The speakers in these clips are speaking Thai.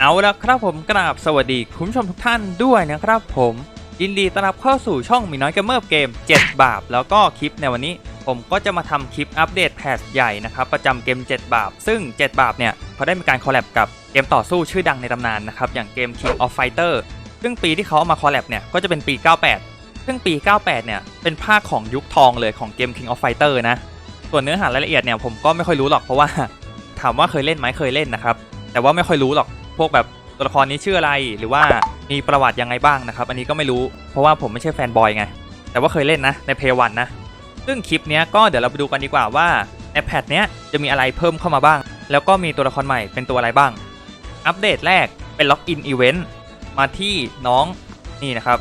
เอาละครับผมกราบสวัสดีคุณผู้ชมทุกท่านด้วยนะครับผมยินดีต้อนรับเข้าสู่ช่องมีน้อยเกมเมอร์เกม 7 บาปแล้วก็คลิปในวันนี้ ผมก็จะมาทำคลิปอัปเดตแพทใหญ่นะครับประจำเกม 7 บาปซึ่ง 7 บาปเนี่ยเขาได้มีการคอลแลบกับเกมต่อสู้ชื่อดังในตำนานนะครับอย่างเกม King of Fighter ซึ่งปีที่เขาเอามาคอลแลบเนี่ยก็จะเป็นปี 98 ซึ่งปี 98 เนี่ยเป็นภาคของยุคทองเลยของเกม King of Fighter นะส่วนเนื้อหารายละเอียดเนี่ยผมก็ไม่ค่อยรู้หรอกเพราะว่า ถามว่าเคยเล่นไหมเคยเล่นนะครับแต่ว่าไม่ค่อยรู้หรอก พวกแบบตัวละครนี้ชื่ออะไรหรือว่ามีประวัติยังไงบ้างนะครับ อันนี้ก็ไม่รู้เพราะว่าผมไม่ใช่แฟนบอยไง แต่ว่าเคยเล่นนะในเพย์วันนะ ซึ่งคลิปนี้ก็เดี๋ยวเราไปดูกันดีกว่าว่าในแพทเนี้ยจะมีอะไรเพิ่มเข้ามาบ้าง แล้วก็มีตัวละครใหม่เป็นตัวอะไรบ้าง อัปเดตแรกเป็นล็อกอินอีเวนต์มาที่น้องนี่นะครับ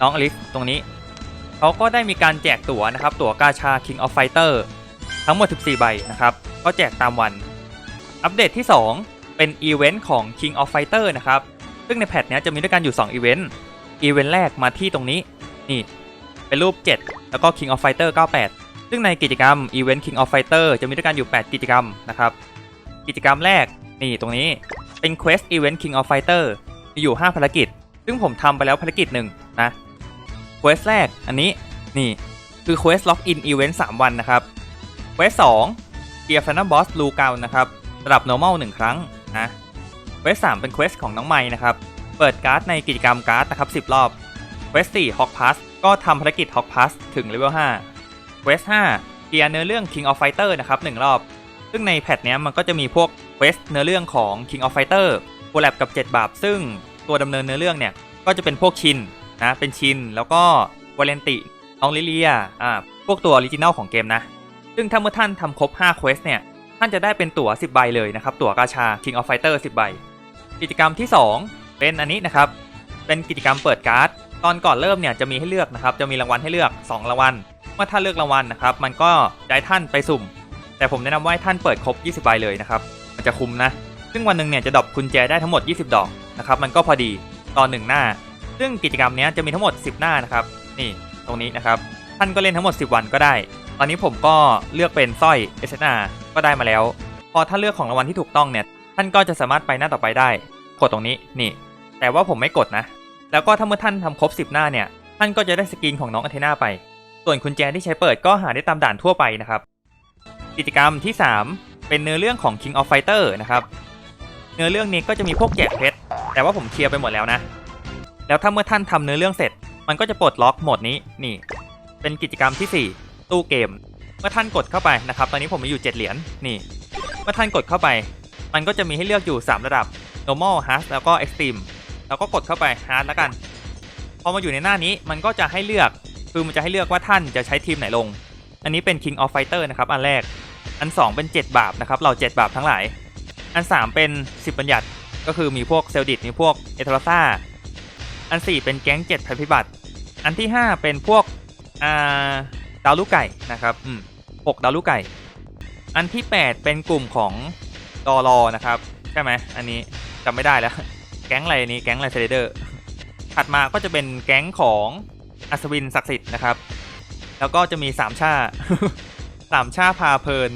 น้องอลิฟตรงนี้เขาก็ได้มีการแจกตั๋วนะครับ ตั๋วกาชา King of Fighter ทั้งหมด 14 ใบนะครับ ก็แจกตามวัน อัปเดตที่ 2 เป็นอีเวนต์ของ King of Fighter นะครับ ซึ่งในแพทเนี้ยจะมีด้วยกันอยู่2อีเวนต์ อีเวนต์แรกมาที่ตรงนี้ นี่ เป็นรูป 7 แล้วก็ King of Fighter 98 ซึ่งในกิจกรรมอีเวนต์ King of Fighter จะมีด้วยกันอยู่ 8 กิจกรรมนะครับ กิจกรรมแรก นี่ตรงนี้ เป็น Quest Event King of Fighter มีอยู่ 5 ภารกิจ ซึ่งผมทำไปแล้วภารกิจหนึ่งนะ Quest แรก อันนี้ นี่ คือ Quest Login Event 3วันนะครับ Quest 2 Gear Final Boss ลูเกานะครับระดับ normal 1 ครั้ง นะเควส3เป็นเควสของน้องไม้นะครับ เปิดการ์ดในกิจกรรมการ์ดนะครับ10รอบเควส4 Hawk Pass ก็ทำภารกิจ Hawk Pass ถึงเลเวล5เควส5เกียร์เนื้อเรื่อง King of Fighter นะครับ1รอบ ซึ่งในแพทเนี้ยมันก็จะมีพวกเควสเนื้อเรื่องของ King of Fighter โคแลบกับ 7 บาปซึ่งตัวดำเนินเนื้อเรื่องเนี่ยก็จะเป็นพวกชินนะเป็นชิน แล้วก็วาเลนติน้องลิเลียอ่าพวกตัวออริจินัลของเกมนะ ซึ่งถ้าเมื่อท่านทำครบ5เควสเนี่ย ท่านจะได้เป็นตั๋ว 10 ใบเลยนะครับตั๋วกาชา King of Fighter 10 ใบ กิจกรรมที่ 2 เป็นอันนี้นะครับ เป็นกิจกรรมเปิดการ์ด ตอนก่อนเริ่มเนี่ยจะมีให้เลือกนะครับ จะมีรางวัลให้เลือก 2 รางวัล เมื่อท่านเลือกรางวัลนะครับ มันก็จะท่านไปสุ่ม แต่ผมแนะนำว่าให้ท่านเปิดครบ 20 ใบเลยนะครับ มันจะคุ้มนะ ซึ่งวันหนึ่งเนี่ยจะดรอปกุญแจได้ทั้งหมด 20 ดอกนะครับ มันก็พอดีตอนหนึ่งหน้า ซึ่งกิจกรรมนี้จะมีทั้งหมด 10 หน้านะครับ นี่ตรงนี้นะครับ ท่านก็เล่นทั้งหมด 10 วันก็ได้ ตอนนี้ผมก็เลือกเป็นสร้อย s อ r ก็ได้มาแล้ว พอท่านเลือกของรางวัลที่ถูกต้องเนี่ย ท่านก็จะสามารถไปหน้าต่อไปได้ กดตรงนี้นี่ แต่ว่าผมไม่กดนะ แล้วก็ถ้าเมื่อท่านทำครบ 10 หน้าเนี่ย ท่านก็จะได้สกินของน้องอเทนาไป ส่วนกุญแจที่ใช้เปิดก็หาได้ตามด่านทั่วไปนะครับ กิจกรรมที่ 3 เป็นเนื้อเรื่องของ King of Fighter นะครับ เนื้อเรื่องนี้ก็จะมีพวกแจกเพชร แต่ว่าผมเคลียร์ไปหมดแล้วนะ แล้วถ้าเมื่อท่านทำเนื้อเรื่องเสร็จ มันก็จะปลดล็อกโหมดนี้นี่ เป็นกิจกรรมที่ 4 ตู้เกม เมื่อท่านกดเข้าไปนะครับ ตอนนี้ผมมีอยู่ 7 เหรียญนี่ เมื่อท่านกดเข้าไป มันก็จะมีให้เลือกอยู่ 3 ระดับ normal hard แล้วก็ extreme แล้วก็กดเข้าไป hard แล้วกัน พอมาอยู่ในหน้านี้มันก็จะให้เลือก คือมันจะให้เลือกว่าท่านจะใช้ทีมไหนลง อันนี้เป็น king of fighter นะครับ อันแรก อัน 2 เป็น 7 บาปนะครับ เรา 7 บาปทั้งหลาย อัน 3 เป็น 10 บัญญัติ ก็คือมีพวกเซลดิตมีพวกเอทาราซ่า อัน 4 เป็นแก๊ง7ภัยพิบัติ อันที่ 5 เป็นพวกอ่าดาวลูกไก่นะครับ อืม หกดาวลูกไก่ อันที่ 8 เป็นกลุ่มของดอรอนะครับ ใช่ไหมอันนี้จำไม่ได้แล้ว แก๊งอะไรนี้แก๊งไรเซเดอร์ ถัดมาก็จะเป็นแก๊งของอัศวินศักดิ์สิทธิ์นะครับ แล้วก็จะมีสามชาสามชาพาเพลิน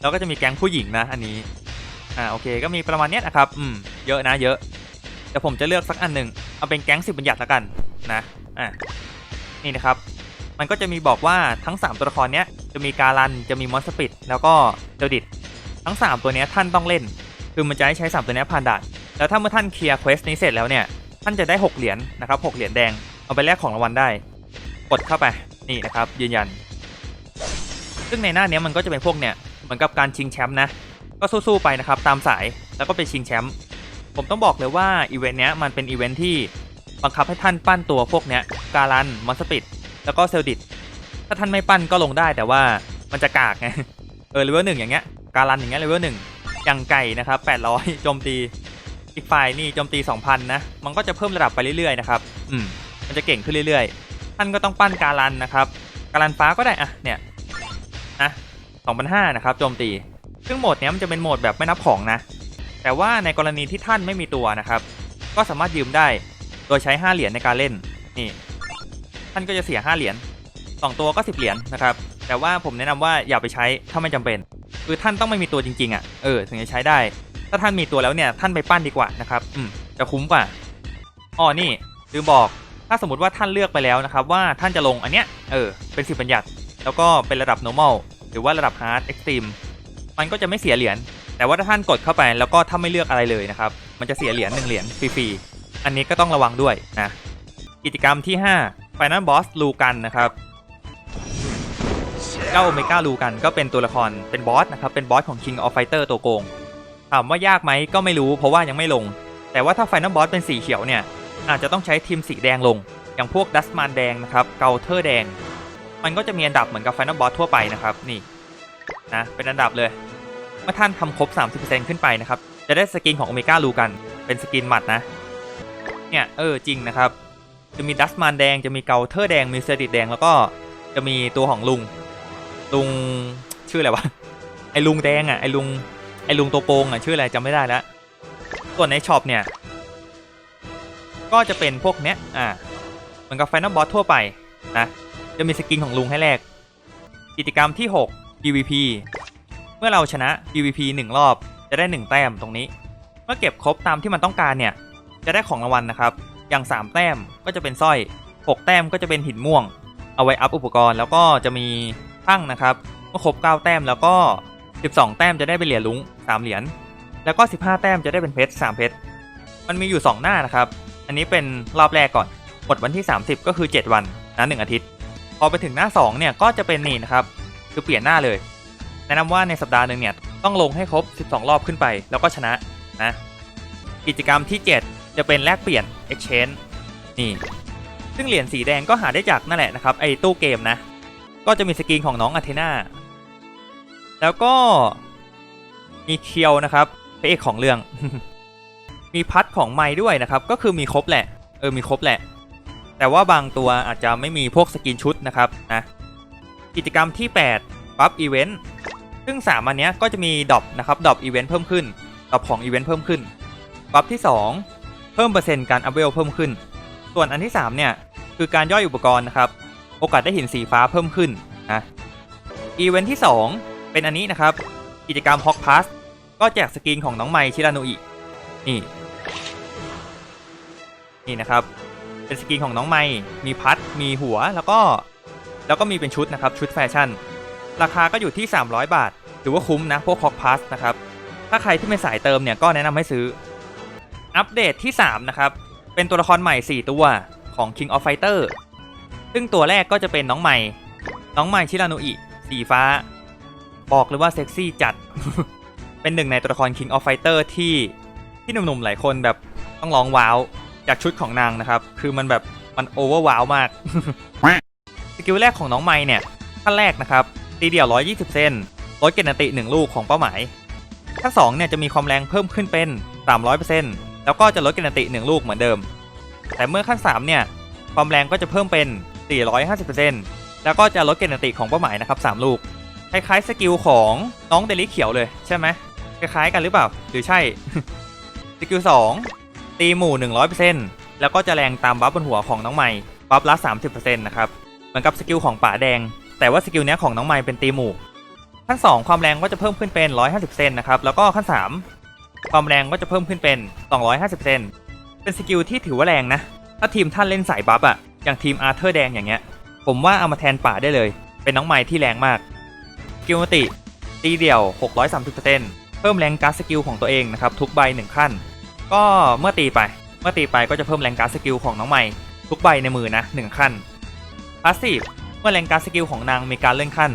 แล้วก็จะมีแก๊งผู้หญิงนะอันนี้ อ่าโอเคก็มีประมาณเนี้ยนะครับ อืมเยอะนะเยอะแต่ผมจะเลือกสักอันหนึ่งเอาเป็นแก๊งสิบบัญญัติละกันนะ อ่านี่นะครับ มันก็จะมีบอกว่าทั้ง 3 ตัวละครเนี้ยจะมีการันจะมีมอสปิดแล้วก็เดลดิตทั้ง 3 ตัวเนี้ยท่านต้องเล่น คือมันจะให้ใช้ 3 ตัวเนี้ยผ่านด่านแล้วถ้าเมื่อท่านเคลียร์เควสนี้เสร็จแล้วเนี่ยท่านจะได้ 6 เหรียญนะครับ6เหรียญแดงเอาไปแลกของรางวัลได้ กดเข้าไปนี่นะครับยืนยัน ซึ่งในหน้าเนี้ยมันก็จะเป็นพวกเนี่ยเหมือนกับการชิงแชมป์นะก็สู้ๆไปนะครับตามสายแล้วก็ไปชิงแชมป์ผมต้องบอกเลยว่าอีเวนต์เนี้ยมันเป็นอีเวนต์ที่บังคับให้ท่านปั้นตัวพวกเนี้ยการันมอนสปิด แล้วก็เซลดิตถ้าท่านไม่ปั้นก็ลงได้แต่ว่ามันจะกากไงเออเลเวลหนึ่งอย่างเงี้ยการันอย่างเงี้ยเลเวลหนึ่งอย่างไก่นะครับ800โจมตีอีกฝ่ายนี่โจมตี 2,000 นะ มันก็จะเพิ่มระดับไปเรื่อยๆนะครับอืมมันจะเก่งขึ้นเรื่อยๆ ท่านก็ต้องปั้นการันนะครับ การันฟ้าก็ได้อะเนี่ยอะ2,500นะครับโจมตี ซึ่งโหมดเนี้ยมันจะเป็นโหมดแบบไม่นับของนะ แต่ว่าในกรณีที่ท่านไม่มีตัวนะครับ ก็สามารถยืมได้ โดยใช้ 5 เหรียญในการเล่นนี่านก็จะเสีย5เหรียญ2ตัวก็ 10 เหรียญนะครับ แต่ว่าผมแนะนำว่าอย่าไปใช้ถ้าไม่จำเป็น คือท่านต้องไม่มีตัวจริงๆอะ เออ ถึงจะใช้ได้ ถ้าท่านมีตัวแล้วเนี่ย ท่านไปปั้นดีกว่านะครับ อืม จะคุ้มกว่า อ๋อ นี่ลืมบอก ถ้าสมมติว่าท่านเลือกไปแล้วนะครับ ว่าท่านจะลงอันเนี้ย เออ เป็นสิบบัญญัติ แล้วก็เป็นระดับ normal หรือว่าระดับ hard extreme มันก็จะไม่เสียเหรียญ แต่ว่าถ้าท่านกดเข้าไปแล้วก็ถ้าไม่เลือกอะไรเลยนะครับ มันจะเสียเหรียญหนึ่งเหรียญฟรีๆ อันนี้ก็ต้องระวังด้วยนะ กิจกรรมที่ 5 Final Boss ลูกันนะครับเจ้าโอเมก้าลูกันก็เป็นตัวละครเป็นบอสนะครับ เป็นบอสของ King of Fighter ตัวโกง ถามว่ายากไหมก็ไม่รู้เพราะว่ายังไม่ลง แต่ว่าถ้าไฟนอลบอสเป็นสีเขียวเนี่ย อาจจะต้องใช้ทีมสีแดงลง อย่างพวกดัสมานแดงนะครับ เกาเทอร์แดง มันก็จะมีอันดับเหมือนกับไฟนอลบอสทั่วไปนะครับ นี่นะเป็นอันดับเลยเมื่อท่านทำครบ 30%ขึ้นไปนะครับ จะได้สกินของโอเมก้าลูกัน เป็นสกินหมัดนะ เนี่ยเออจริงนะครับ จะมีดัสมานแดงจะมีเกาเทอร์แดงมีเซอร์ดิตแดงแล้วก็จะมีตัวของลุง ลุงชื่ออะไรวะไอลุงแดงอะไอลุงไอ้ลุงตัวโกงอะชื่ออะไรจำไม่ได้แล้วส่วนในช็อปเนี่ย ก็จะเป็นพวกเนี้ยอ่าเหมือนกับไฟนอลบอสทั่วไปนะจะมีสกินของลุงให้แลกกิจกรรมที่ 6 PVP เมื่อเราชนะ PVP 1 รอบจะได้ 1 แต้มตรงนี้ เมื่อเก็บครบตามที่มันต้องการเนี่ย จะได้ของรางวัลนะครับ อย่าง 3 แต้มก็จะเป็นสร้อย 6 แต้มก็จะเป็นหินม่วง เอาไว้อัพอุปกรณ์แล้วก็จะมีทั้งนะครับเมื่อครบ 9 แต้มแล้วก็ 12 แต้มจะได้เป็นเหรียญลุง3เหรียญแล้วก็ 15 แต้มจะได้เป็นเพชร3เพชรมันมีอยู่ 2 หน้านะครับ อันนี้เป็นรอบแรกก่อนหมดวันที่ 30 ก็คือ 7 วันนะ1อาทิตย์ พอไปถึงหน้า 2 เนี่ยก็จะเป็นนี่นะครับคือเปลี่ยนหน้าเลย แนะนำว่าในสัปดาห์หนึ่งเนี่ยต้องลงให้ครบ 12 รอบขึ้นไป แล้วก็ชนะนะกิจกรรมที่ 7 จะเป็นแลกเปลี่ยน exchange นี่ซึ่งเหรียญสีแดงก็หาได้จากนั่นแหละนะครับไอ้ตู้เกมนะ ก็จะมีสกินของน้องอาเทนาแล้วก็มีเคียวนะครับพระเอกของเรื่อง มีพัดของไม้ด้วยนะครับ ก็คือมีครบแหละ เออมีครบแหละ แต่ว่าบางตัวอาจจะไม่มีพวกสกินชุดนะครับนะกิจกรรมที่ 8 ปั๊บอีเวนต์ซึ่ง 3 อันนี้ก็จะมีดรอปนะครับดรอปอีเวนต์เพิ่มขึ้นดรอปของอีเวนต์เพิ่มขึ้นปั๊บที่ 2 พิ่มเปอร์เซ็นต์การอัพเวลเพิ่มขึ้น ส่วนอันที่ 3 เนี่ย คือการย่อยอุปกรณ์นะครับ โอกาสได้หินสีฟ้าเพิ่มขึ้นนะอีเวนต์ที่ 2 เป็นอันนี้นะครับ กิจกรรมฮอกพาสก็แจกสกินของน้องไมชิราโนอินี่ นี่นะครับ เป็นสกินของน้องไมมีพัด มีหัวแล้วก็ แล้วก็มีเป็นชุดนะครับ ชุดแฟชั่น ราคาก็อยู่ที่ 300 บาท ถือว่าคุ้มนะ พวกฮอกพาสนะครับ ถ้าใครที่เป็นสายเติมเนี่ยก็แนะนำให้ซื้อ อัปเดตที่ 3 นะครับ เป็นตัวละครใหม่ 4 ตัวของ King of Fighter ซึ่งตัวแรกก็จะเป็นน้องใหม่ น้องใหม่ชิราโนอิสีฟ้า บอกเลยว่าเซ็กซี่จัด เป็นหนึ่งในตัวละคร King of Fighter ที่ที่หนุ่มๆหลายคนแบบต้องร้องว้าวจากชุดของนางนะครับ คือมันแบบมันโอเวอร์ว้าวมาก สกิลแรกของน้องไม้เนี่ยขั้นแรกนะครับ ตีเดี่ยว 120 เซนลดเกณฑ์อันติ 1 ลูกของเป้าหมายขั้น2เนี่ยจะมีความแรงเพิ่มขึ้นเป็น 300% แล้วก็จะลดเกณฑ์อันติ 1 ลูกเหมือนเดิม แต่เมื่อขั้น 3 เนี่ย ความแรงก็จะเพิ่มเป็น 450%แล้วก็จะลดเกณฑ์อันติของเป้าหมายนะครับ 3 ลูก คล้ายๆสกิลของน้องเดลิเขียวเลยใช่ไหมคล้ายๆกันหรือเปล่า หรือใช่ สกิล 2 ตีหมู่ 100%แล้วก็จะแรงตามบัฟบนหัวของน้องไม้บัฟละ 30%นะครับเหมือนกับสกิลของป่าแดง แต่ว่าสกิลเนี้ยของน้องไม้เป็นตีหมู่ขั้น 2 ความแรงก็จะเพิ่มขึ้นเป็น 150%นะครับ แล้วก็ขั้น 3 ความแรงก็จะเพิ่มขึ้นเป็น 250%เป็นสกิลที่ถือว่าแรงนะ ถ้าทีมท่านเล่นสายบัฟอะอย่างทีมอาร์เธอร์แดงอย่างเงี้ย ผมว่าเอามาแทนป่าได้เลย เป็นน้องไม้ที่แรงมากสกิลมติ ตีเดี่ยว 630%เพิ่มแรงการ์ดสกิลของตัวเองนะครับทุกใบ1ขั้น ก็เมื่อตีไป เมื่อตีไปก็จะเพิ่มแรงการ์ดสกิลของน้องใหม่ทุกใบในมือนะ1ขั้นพาสซีฟเมื่อแรงการ์ดสกิลของนางมีการเลื่อนขั้น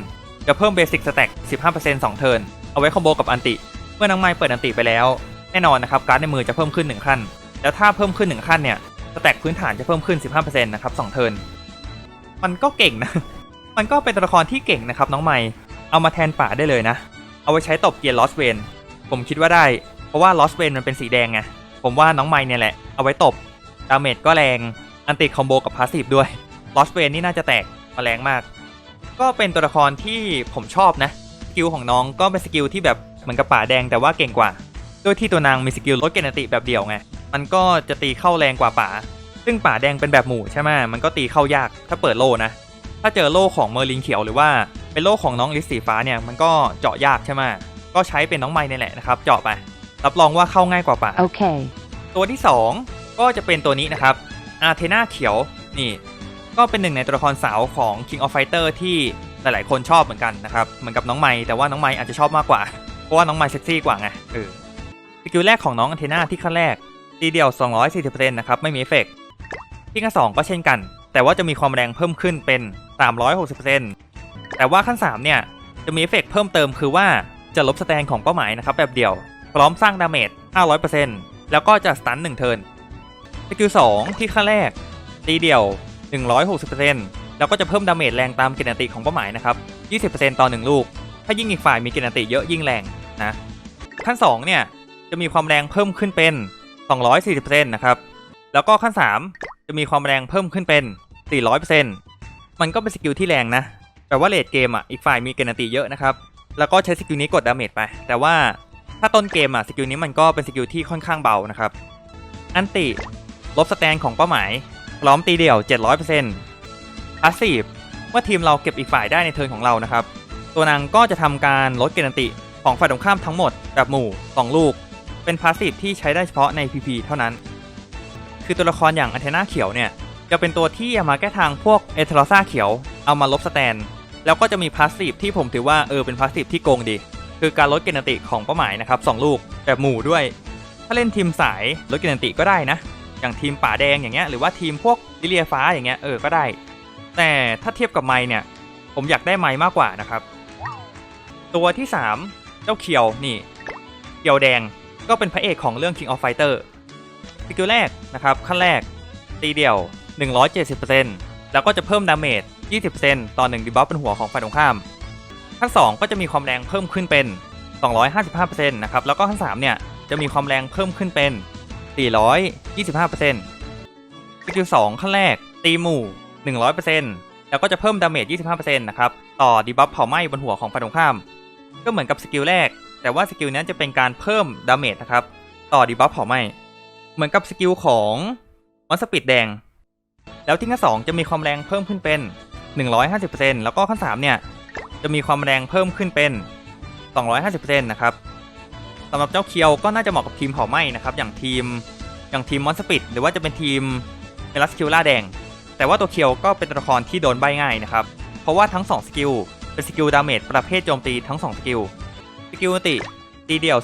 จะเพิ่มเบสิกสแต็ก15% 2เทิร์นเอาไว้คอมโบกับอันติ เมื่อน้องไม้เปิดอันติไปแล้ว แน่นอนนะครับการ์ดในมือจะเพิ่มขึ้น1ขั้น แล้วถ้าเพิ่มขึ้น1ขั้นเนี่ยสแต็กพื้นฐานจะเพิ่มขึ้น 15%นะครับ2เทิร์นมันก็เก่งนะ มันก็เป็นตัวละครที่เก่งนะครับน้องไม้เอามาแทนป่าได้เลยนะ เอาไว้ใช้ตบเกียร์ลอสเวนผมคิดว่าได้ เพราะว่าลอสเวนมันเป็นสีแดงไง ผมว่าน้องไม้เนี่ยแหละ เอาไว้ตบ ดาเมจก็แรง อันติคอมโบกับพาสซีฟด้วย ลอสเวนนี่น่าจะแตกมาแรงมาก ก็เป็นตัวละครที่ผมชอบนะ สกิลของน้องก็เป็นสกิลที่แบบ เหมือนกับป่าแดงแต่ว่าเก่งกว่าโดยที่ตัวนางมีสกิลลดเกณฑ์อันติแบบเดียวไง มันก็จะตีเข้าแรงกว่าป่า ซึ่งป่าแดงเป็นแบบหมู่ใช่ไหมมันก็ตีเข้ายากถ้าเปิดโล่นะ ถ้าเจอโล่ของเมอร์ลินเขียวหรือว่าเป็นโล่ของน้องลิสสีฟ้าเนี่ยมันก็เจาะยากใช่ไหมก็ใช้เป็นน้องไม้นี่แหละนะครับ เจาะไป รับรองว่าเข้าง่ายกว่าป่า Okay. ตัวที่ 2 ก็จะเป็นตัวนี้นะครับ อาร์เทนาเขียว นี่ ก็เป็นหนึ่งในตัวละครสาวของ King of Fighter ที่หลาย ๆ คนชอบเหมือนกันนะครับ เหมือนกับน้องไม้แต่ว่าน้องไม้อาจจะชอบมากกว่าเพ ราะว่าน้องไมเซ็กซี่กว่าไงเออสกิลแรกของน้องอาร์เทน่าที่ขั้นแรกตีเดียว 240%นะครับ ไม่มีเอฟเฟกต์ที่ขั้น2ก็เช่นกัน แต่ว่าจะมีความแรงเพิ่มขึ้นเป็น 360%แต่ว่าขั้น 3 เนี่ย จะมีเอฟเฟกต์เพิ่มเติมคือว่าจะลบสแตนของเป้าหมายนะครับแบบเดียว พร้อมสร้างดาเมจ 500%แล้วก็จะสตัน1เทิร์นสกิล2ที่ขั้นแรกตีเดี่ยว 160%แล้วก็จะเพิ่มดาเมจแรงตามกินติของเป้าหมายนะครับ 20%ต่อ 1 ลูก ถ้ายิ่งอีกฝ่ายมีกินติเยอะยิ่งแรง นะ ขั้น 2 เนี่ย จะมีความแรงเพิ่มขึ้นเป็น 240%นะครับ แล้วก็ขั้น 3 จะมีความแรงเพิ่มขึ้นเป็น 400%มันก็เป็นสกิลที่แรงนะแต่ว่าเลดเกมอะอีกฝ่ายมีเกินติเยอะนะครับ แล้วก็ใช้สกิลนี้กดดาเมจไป แต่ว่าถ้าต้นเกมอะสกิลนี้มันก็เป็นสกิลที่ค่อนข้างเบานะครับ อันติ ลบสแตนของเป้าหมาย พร้อมตีเดี่ยว 700%พาสซีฟเมื่อทีมเราเก็บอีกฝ่ายได้ในเทิร์นของเรานะครับ ตัวนางก็จะทำการลดเกณฑ์ติ ของฝ่ายตรงข้ามทั้งหมดแบบหมู่ 2 ลูก เป็นพาสซีฟที่ใช้ได้เฉพาะใน PP เท่านั้น คือตัวละครอย่างอันเทนาเขียวเนี่ย จะเป็นตัวที่เอามาแก้ทางพวกเอเทโรซาเขียว เอามาลบสแตน แล้วก็จะมีพาสซีฟที่ผมถือว่าเออเป็นพาสซีฟที่โกงดี คือการลดเกณฑ์อันติของเป้าหมายนะครับสองลูกแบบหมู่ด้วย ถ้าเล่นทีมสายลดเกณฑ์อันติก็ได้นะ อย่างทีมป่าแดงอย่างเงี้ยหรือว่าทีมพวกลิเลียฟ้าอย่างเงี้ยเออก็ได้ แต่ถ้าเทียบกับไม้เนี่ยผมอยากได้ไม้มากกว่านะครับ ตัวที่ 3 เจ้าเขียวนี่เขียวแดงก็เป็นพระเอกของเรื่อง King of Fighter สกิลแรกนะครับขั้นแรกตีเดี่ยว 170%แล้วก็จะเพิ่มดาเมจ 20%ต่อ1ดีบัฟเป็นหัวของฝ่ายตรงข้าม ขั้น 2 ก็จะมีความแรงเพิ่มขึ้นเป็น 255%นะครับแล้วก็ขั้น 3 เนี่ยจะมีความแรงเพิ่มขึ้นเป็น 425%สกิล2ขั้นแรกตีหมู่ 100%แล้วก็จะเพิ่มดาเมจ 25%นะครับต่อดีบัฟเผาไหม้บนหัวของฝ่ายตรงข้าม ก็เหมือนกับสกิลแรก แต่ว่าสกิลนี้จะเป็นการเพิ่มดาเมจนะครับ ต่อดีบัฟเผาไหม้เหมือนกับสกิลของมอนสปิดแดง แล้วที่ขั้นสองจะมีความแรงเพิ่มขึ้นเป็น 150%แล้วก็ขั้น3เนี่ยจะมีความแรงเพิ่มขึ้นเป็น 250%นะครับสำหรับเจ้าเคียวก็น่าจะเหมาะกับทีมเผาไหม้นะครับอย่างทีมอย่างทีมมอนสปิดหรือว่าจะเป็นทีมเอลัสคิวล่าแดง แต่ว่าตัวเคียวก็เป็นตัวละครที่โดนใบง่ายนะครับ เพราะว่าทั้ง 2 สกิล เป็นสกิลดาเมจประเภทโจมตีทั้ง 2 สกิล สกิลติ ตีเดี่ยว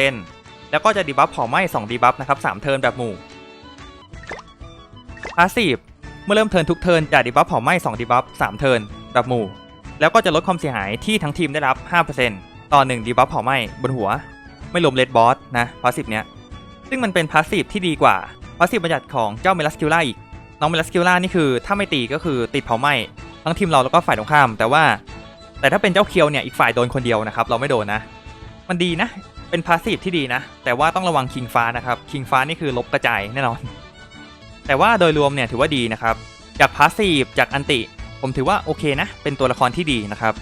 490%แล้วก็จะดีบัฟเผาไหม้ 2 ดีบัฟนะครับ 3 เทิร์นแบบหมู่พาสซีฟเมื่อเริ่มเทิร์นทุกเทิร์นจะดีบัฟเผาไหม้ 2 ดีบัฟ 3 เทิร์นแบบหมู่ แล้วก็จะลดความเสียหายที่ทั้งทีมได้รับ 5%ต่อ 1 ดีบัฟเผาไหม้บนหัว ไม่รวมเลดบอสนะพาสซีฟเนี้ยซึ่งมันเป็นพาสซีฟที่ดีกว่าพาสซีฟบัญญัติของเจ้าเมลัสคิล่าอีกน้องเมลัสคิล่านี่คือถ้าไม่ตีก็คือติดเผาไหม้ทั้งทีมเราแล้วก็ฝ่ายตรงข้าม แต่ว่า แต่ถ้าเป็นเจ้าเคียวเนี่ยอีกฝ่ายโดนคนเดียวนะครับ เราไม่โดนนะ มันดีนะ เป็นพาสซีฟที่ดีนะ แต่ว่าต้องระวังคิงฟ้านะครับคิงฟ้านี่คือลบกระจายแน่นอน แต่ว่าโดยรวมเนี่ยถือว่าดีนะครับ จากพาสซีฟจากอันติ ผมถือว่าโอเคนะ เป็นตัวละครที่ดีนะครับ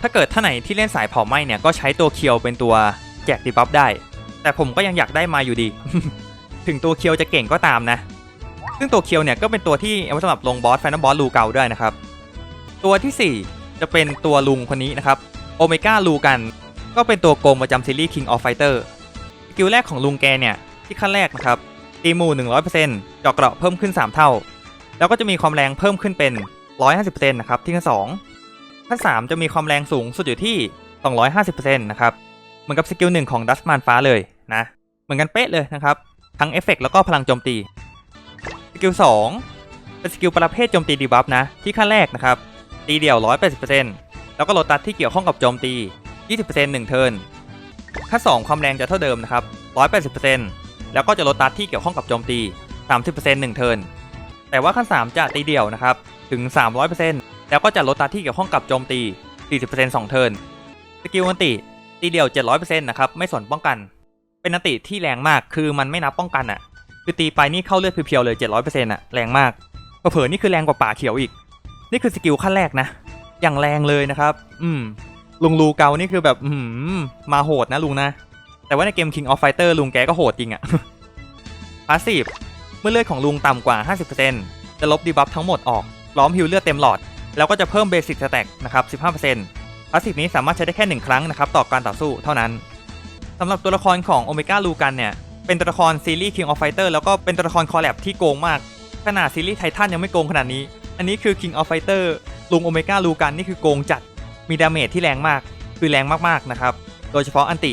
ถ้าเกิดท่านไหนที่เล่นสายเผาไหม้เนี่ยก็ใช้ตัวเคียวเป็นตัวแจกดีบัฟได้ แต่ผมก็ยังอยากได้มาอยู่ดี ถึงตัวเคียวจะเก่งก็ตามนะ ซึ่งตัวเคียวเนี่ยก็เป็นตัวที่เอาไว้สำหรับลงบอสแฟนบอสลูเกาด้วยนะครับ ตัวทีสี่4 จะเป็นตัวลุงคนนี้นะครับโอเมก้าลูกัน ก็เป็นตัวโกงประจำซีรีส์ King of Fighter สกิลแรกของลุงแกเนี่ย ที่ขั้นแรกนะครับตีหมู่100%เจาะเกราะเพิ่มขึ้น 3 เท่า แล้วก็จะมีความแรงเพิ่มขึ้นเป็น 150%นะครับที่ขั้น2ขั้น 3 จะมีความแรงสูงสุดอยู่ที่ 250%นะครับเหมือนกับสกิลหนึ่งของดัสมานฟ้าเลยนะเหมือนกันเป๊ะเลยนะครับทั้งเอฟเฟกต์แล้วก็พลังโจมตีสกิล2เป็นสกิลประเภทโจมตีดีบัฟนะที่ขั้นแรกนะครับ ตีเดี่ยว 180%แล้วก็โลตัสที่เกี่ยวข้องกับโจมตี 20%หนึ่งเทิร์นขั้น2ความแรงจะเท่าเดิมนะครับ 180%แล้วก็จะโลตัสที่เกี่ยวข้องกับโจมตี 30%หนึ่งเทิร์นแต่ว่าขั้น 3 จะตีเดี่ยวนะครับ ถึง 300%แล้วก็จะโลตัสที่เกี่ยวข้องกับโจมตี 40%สองเทิร์นสกิลอันติตีเดี่ยว 700%นะครับ ไม่สนป้องกัน เป็นอันติที่แรงมาก คือมันไม่นับป้องกันอะ่ะ คือตีไปนี่เข้าเลือดเพียวๆเลย 700%อะแรงมากเผลอๆนี่คือแรงกว่าป่าเขียวอีก นี่คือสกิลขั้นแรกนะ อย่างแรงเลยนะครับ อืม ลุงลูเกานี่คือแบบอืมมาโหดนะลุงนะ แต่ว่าในเกม King of Fighter ลุงแกก็โหดจริงอะพาสซีฟเมื่อเลือดของลุงต่ำกว่า 50%จะลบดีบัฟทั้งหมดออก ล้อมฮิลเลือดเต็มหลอด แล้วก็จะเพิ่มเบสิกสแต็กนะครับ 15%พาสซีฟนี้สามารถใช้ได้แค่ 1 ครั้งนะครับต่อการต่อสู้เท่านั้นสำหรับตัวละครของโอเมก้าลูกันเนี่ยเป็นตัวละครซีรีส์ King of Fighter แล้วก็เป็นตัวละครคอลแลบที่โกงมาก ขนาดซีรีส์ไททันยังไม่โกงขนาดนี้ อันนี้คือ King of Fighter ลุงโอเมก้าลูกันนี่คือโกงจัดมีดาเมจที่แรงมากคือแรงมากๆนะครับ โดยเฉพาะอันติ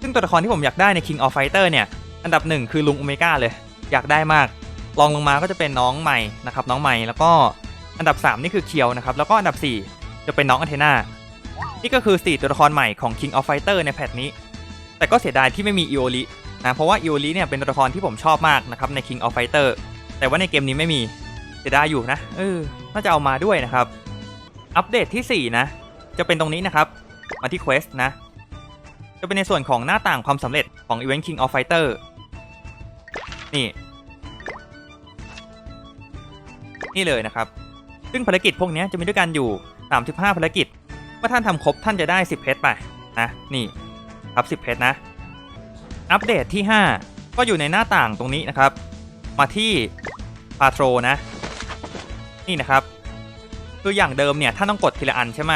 ซึ่งตัวละครที่ผมอยากได้ใน King of Fighter เนี่ย อันดับหนึ่งคือลุงโอเมก้าเลย อยากได้มากรองลงมาก็จะเป็นน้องใหม่นะครับ น้องใหม่แล้วก็อันดับ 3 นี่คือเคียวนะครับ แล้วก็อันดับ 4 จะเป็นน้องอันเทนานี่ก็คือ 4 ตัวละครใหม่ของ King of Fighter ในแพทนี้ แต่ก็เสียดายที่ไม่มีอีโอรินะเพราะว่าอีโอริเนี่ยเป็นตัวละครที่ผมชอบมากนะครับใน King of Fighter แต่ว่าในเกมนี้ไม่มี เสียดายอยู่นะ เออ น่าจะเอามาด้วยนะครับ อัปเดตที่ 4 นะ จะเป็นตรงนี้นะครับ มาที่ Quest นะ จะเป็นในส่วนของหน้าต่างความสำเร็จของ Event King of Fighter นี่ นี่เลยนะครับ ซึ่งภารกิจพวกนี้จะมีด้วยกันอยู่ 35 ภารกิจ เมื่อท่านทำครบท่านจะได้ 10 เพชรไปนะ นี่ครับ 10 เพชรนะ อัปเดตที่ 5 ก็อยู่ในหน้าต่างตรงนี้นะครับ มาที่พาโทรนะ นี่นะครับคืออย่างเดิมเนี่ยท่าต้องกดทีละอันใช่ไหม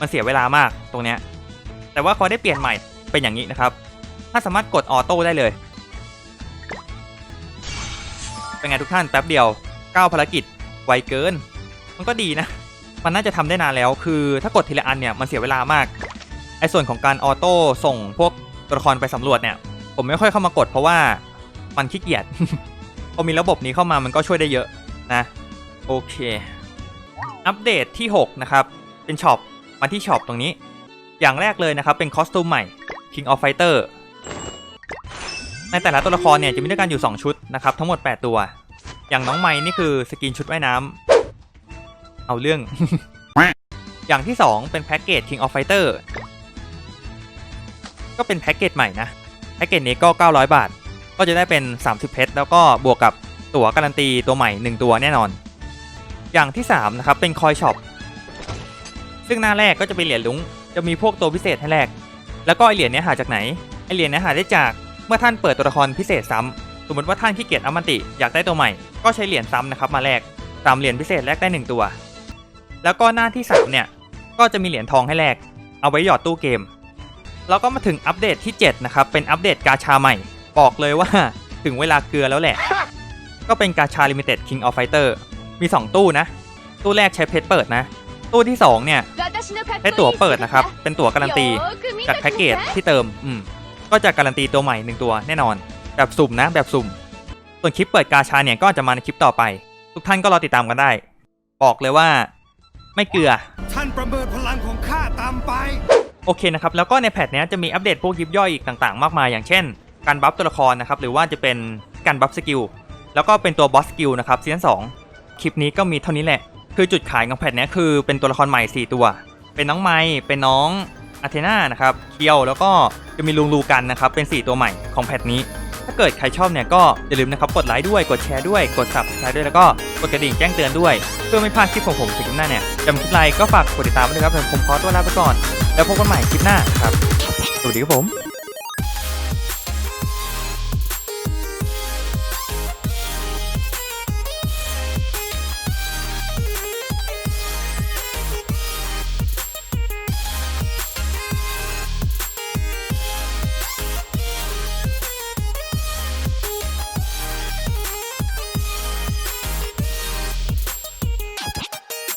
มันเสียเวลามากตรงเนี้ยแต่ว่าเขาได้เปลี่ยนใหม่เป็นอย่างนี้นะครับ ถ้าสามารถกดออโต้ได้เลย เป็นไงทุกท่านแป๊บเดียว9ภารกิจไวเกิน มันก็ดีนะ มันน่าจะทำได้นานแล้ว คือถ้ากดทีละอันเนี่ยมันเสียเวลามากไอ้ส่วนของการออโต้ส่งพวกตัวละครไปสำรวจเนี่ย ผมไม่ค่อยเข้ามากดเพราะว่ามันขี้เกียจพอมีระบบนี้เข้ามามันก็ช่วยได้เยอะนะ โอเค อัปเดตที่ 6 นะครับ เป็นช็อป มาที่ช็อปตรงนี้ อย่างแรกเลยนะครับ เป็นคอสตูมใหม่ King of Fighter ในแต่ละตัวละครเนี่ยจะมีด้วยกันอยู่ 2 ชุดนะครับ ทั้งหมด 8 ตัว อย่างน้องไม้นี่คือสกินชุดว่ายน้ำ เอาเรื่อง อย่างที่ 2 เป็นแพ็กเกจ King of Fighter ก็เป็นแพ็กเกจใหม่นะแพ็กเกจนี้ก็ 900 บาท ก็จะได้เป็น 30 เพชรแล้วก็บวกกับตั๋วการันตีตัวใหม่ 1 ตัวแน่นอน อย่างที่3นะครับเป็นคอยช็อปซึ่งหน้าแรกก็จะเป็นเหรียญลุงจะมีพวกตัวพิเศษให้แลกแล้วก็ไอเหรียญนี้หาจากไหนไอเหรียญนี้หาได้จากเมื่อท่านเปิดตัวละครพิเศษซ้ำสมมติว่าท่านขี้เกียจอมันติอยากได้ตัวใหม่ ก็ใช้เหรียญซ้ำนะครับมาแลกตามเหรียญพิเศษแลกได้ 1 ตัว แล้วก็หน้าที่3เนี่ยก็จะมีเหรียญทองให้แลกเอาไว้หยอดตู้เกม แล้วก็มาถึงอัปเดตที่ 7 นะครับ เป็นอัปเดตกาชาใหม่ บอกเลยว่าถึงเวลาเกลือแล้วแหละ ก็เป็นกาชาลิมิเต็ด King of Fighter มี 2 ตู้นะ ตู้แรกใช้เพชรเปิดนะ ตู้ที่ 2 เนี่ยใช้ตั๋วเปิดนะครับ เป็นตั๋วการันตีจากแพ็กเกจที่เติมอืมก็จะการันตีตัวใหม่หนึ่งตัวแน่นอน แบบสุ่มนะแบบสุ่ม ส่วนคลิปเปิดกาชาเนี่ยก็จะมาในคลิปต่อไป ทุกท่านก็รอติดตามกันได้ บอกเลยว่าไม่เกลือ ท่านประเมินพลังของข้าตามไป โอเคนะครับ แล้วก็ในแพทเนี้ยจะมีอัปเดตพวกยิบย่อยอีกต่างๆ มากมาย อย่างเช่น การบัฟตัวละครนะครับ หรือว่าจะเป็นการบัฟสกิล แล้วก็เป็นตัวบอสสกิลนะครับซีซั่นสอง คลิปนี้ก็มีเท่านี้แหละ คือจุดขายของแพทเนี้ยคือเป็นตัวละครใหม่ 4 ตัว เป็นน้องไม้เป็นน้องอาเทนานะครับ เคียวแล้วก็จะมีลุงลูกันนะครับ เป็น 4 ตัวใหม่ของแพทนี้ ถ้าเกิดใครชอบเนี่ยก็อย่าลืมนะครับกดไลค์ด้วย กดแชร์ด้วย กด subscribe ด้วยแล้วก็กดกระดิ่งแจ้งเตือนด้วย เพื่อไม่พลาดคลิปของผมคลิปหน้าเนี่ยจำคลิปไลค์ก็ฝากกดติดตามไว้ด้วยครับผมขอตัวลาไปก่อน แล้วพบกันใหม่คลิปหน้าครับ สวัสดีครับผม